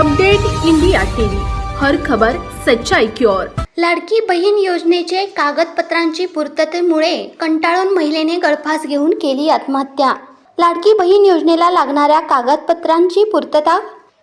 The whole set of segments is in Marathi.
Update India TV. हर खबर सच्चाई की ओर. लाडकी बहीण योजनेचे कागदपत्रांची पूर्ततेमुळे कंटाळून महिलेने गळफास घेऊन केली आत्महत्या. लाडकी बहीण योजनेला लागणाऱ्या कागदपत्रांची पूर्तता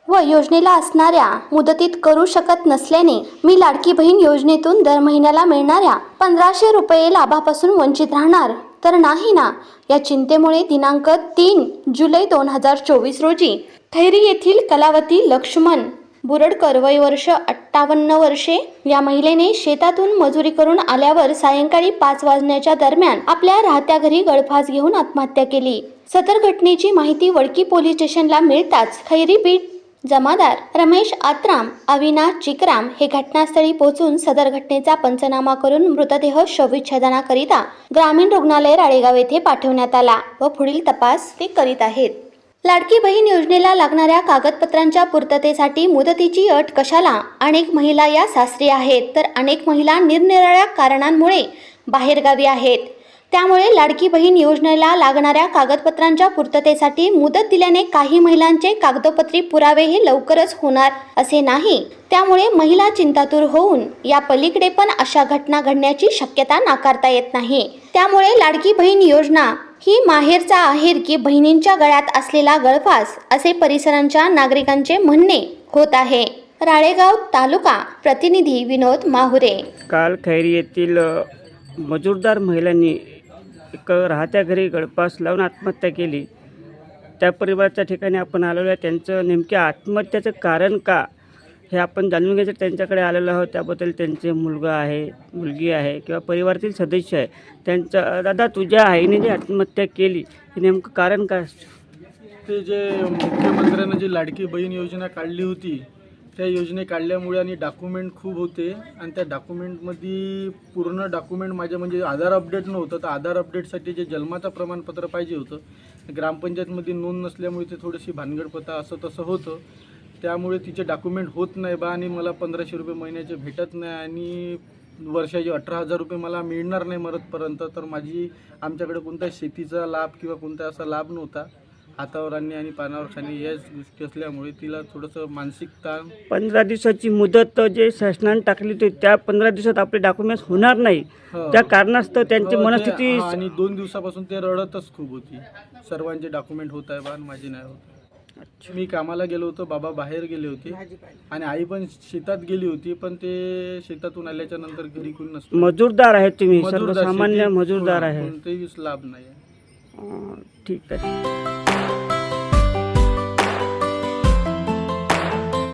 व योजनेला असणाऱ्या मुदतीत करू शकत नसल्याने मी लाडकी बहीण योजनेतून दर महिन्याला मिळणाऱ्या पंधराशे रुपये लाभापासून वंचित राहणार. तर नाही ना. या चिंतेमुळे दिनांक तीन जुलै दोन हजार चोवीस रोजी खैरी येथील कलावती लक्ष्मण बुरडकर वय वर्ष अठ्ठावन्न वर्षे या महिलेने शेतातून मजुरी करून आल्यावर सायंकाळी पाच वाजण्याच्या दरम्यान आपल्या राहत्या घरी गळफास घेऊन आत्महत्या केली. सदर घटनेची माहिती वडकी पोलीस स्टेशनला मिळताच खैरी बीट जमादार रमेश आत्राम अविनाश चिकराम हे घटनास्थळी पोहोचून सदर घटनेचा पंचनामा करून मृतदेह शवविच्छेदनाकरिता ग्रामीण रुग्णालय राळेगाव येथे पाठवण्यात आला व पुढील तपास ते करीत आहेत. लाडकी बहीण योजनेला लागणाऱ्या कागदपत्रांच्या पूर्ततेसाठी मुदतीची अट कशाला? अनेक महिला या सासरी आहेत तर अनेक महिला निरनिराळ्या कारणांमुळे बाहेरगावी आहेत. त्यामुळे लाडकी बहीण योजनेला लागणाऱ्या कागदपत्रांच्या पूर्ततेसाठी मुदत दिल्याने काही महिलांचे कागदोपत्री पुरावे हे लवकरच होणार असे नाही. त्यामुळे महिला चिंतातूर होऊन या पलीकडे पण अशा घटना घडण्याची शक्यता नाकारता येत नाही. त्यामुळे लाडकी बहीण योजना ही माहेरचा आहेर की बहिणींच्या गळ्यात असलेला गळफास असे परिसरांच्या नागरिकांचे म्हणणे होत आहे. राळेगाव तालुका प्रतिनिधी विनोद माहुरे. काल खैरी येथील मजूरदार महिलांनी क राहत्या घरी गळपास लावून आत्महत्या केली. त्या परिवाराच्या ठिकाणी आपण आलेलो आहे. त्यांचं नेमक्या आत्महत्याचं कारण का? हे आपण जाणून घ्यायचं. त्यांच्याकडे आलेलो आहोत. त्याबद्दल त्यांचे मुलगा आहे मुलगी आहे किंवा परिवारातील सदस्य आहे. त्यांचं दादा तुझ्या आईने जी आत्महत्या केली हे नेमकं कारण काय? असतं ते जे मुख्यमंत्र्यानं जी लाडकी बहीण योजना काढली होती त्या योजने काढल्यामुळे आणि डॉक्युमेंट खूप होते. आणि त्या डॉक्युमेंटमध्ये पूर्ण डॉक्युमेंट माझ्या म्हणजे आधार अपडेट नव्हतं. तर आधार अपडेटसाठी जे जन्माचं प्रमाणपत्र पाहिजे होतं ग्रामपंचायतमध्ये नोंद नसल्यामुळे ते थोडीशी भानगडपता असं तसं होतं. त्यामुळे तिचे डॉक्युमेंट होत नाही बा आणि मला पंधराशे रुपये महिन्याचे भेटत नाही आणि वर्षाचे अठरा हजार रुपये मला मिळणार नाही मरतपर्यंत. तर माझी आमच्याकडे कोणता शेतीचा लाभ किंवा कोणता असा लाभ नव्हता. हातावर आणणे आणि पानावर खाणे याच गोष्टी असल्यामुळे तिला थोडंसं मानसिक ताण. पंधरा दिवसाची मुदत जे शासनाने टाकली होती त्या पंधरा दिवसात आपले डॉक्युमेंट्स होणार नाही. हो. त्या कारणास्तव त्यांची हो, ते- मनस्थिती हा, आणि दोन दिवसापासून ते रडतच खूप होती. सर्वांचे डॉक्युमेंट होत आहे बा आणि माझे नाही होत. मी कामाला गेलो होतो बाबा बाहेर गेले होते. आणि आई पण शेतात गेली होती पण ते शेतातून आल्याच्यानंतर घरी कोणी नसतो. मजूरदार आहेत तुम्ही सर्वसामान्य मजूरदार आहे. कोणतेही लाभ नाही आहे. अं, ठीक आहे.